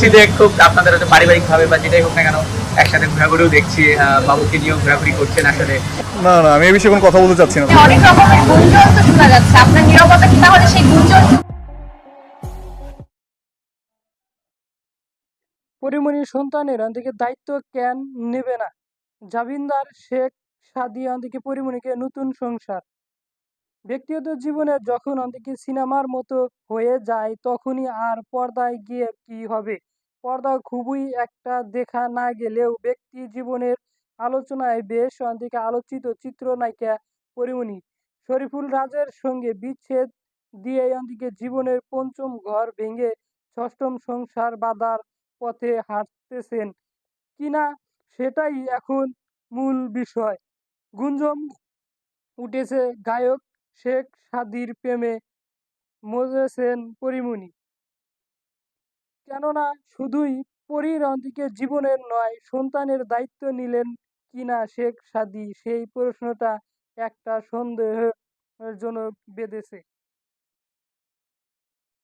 দেখছি যে খুব আপনাদের হয়তো পারিবারিক ভাবে বা যেটাই হোক না কেন একসাথে ঘোরাঘুরিও দেখছি বাবুকে নিয়েও ঘোরাঘুরি করছেন আসলে। না না আমি এই বিষয়ে কোনো কথা বলতে চাচ্ছি না। অনেক রকমের গুঞ্জন তো শোনা যাচ্ছে। আপনার নিরবতা কি তাহলে সেই গুঞ্জন? পরিমণির সন্তানের থেকে দায়িত্ব কেন নেবে না? জাবিন্দার শেখ সাদিয়া থেকে পরিমণিকে নতুন সংসার। ব্যক্তিগত জীবনে যখন অন্তিকে সিনেমার মতো হয়ে যায়, তখনই আর পর্দায় গিয়ে কি হবে? পর্দা খুবই একটা দেখা না গেলেও ব্যক্তি জীবনের আলোচনায় বেশ অন্তিকে আলোচিত চিত্রনায়িকা পরিমণি। শরীফুল রাজের সঙ্গে বিচ্ছেদ দিয়ে অন্তিকে জীবনের পঞ্চম ঘর ভেঙে ষষ্ঠম সংসার বাঁধার পথে হাঁটতেছেন। কিনা সেটাই এখন মূল বিষয়। গুঞ্জন উঠেছে গায়ক শেখ সাদির প্রেমে মজেছেন পরিমণি। কেননা শুধুই পরিরন্তিকে জীবনের নয়, সন্তানের দায়িত্ব নিলেন কিনা শেখ সাদি, সেই প্রশ্নটা একটা সন্দেহের জন্য বেঁধেছে।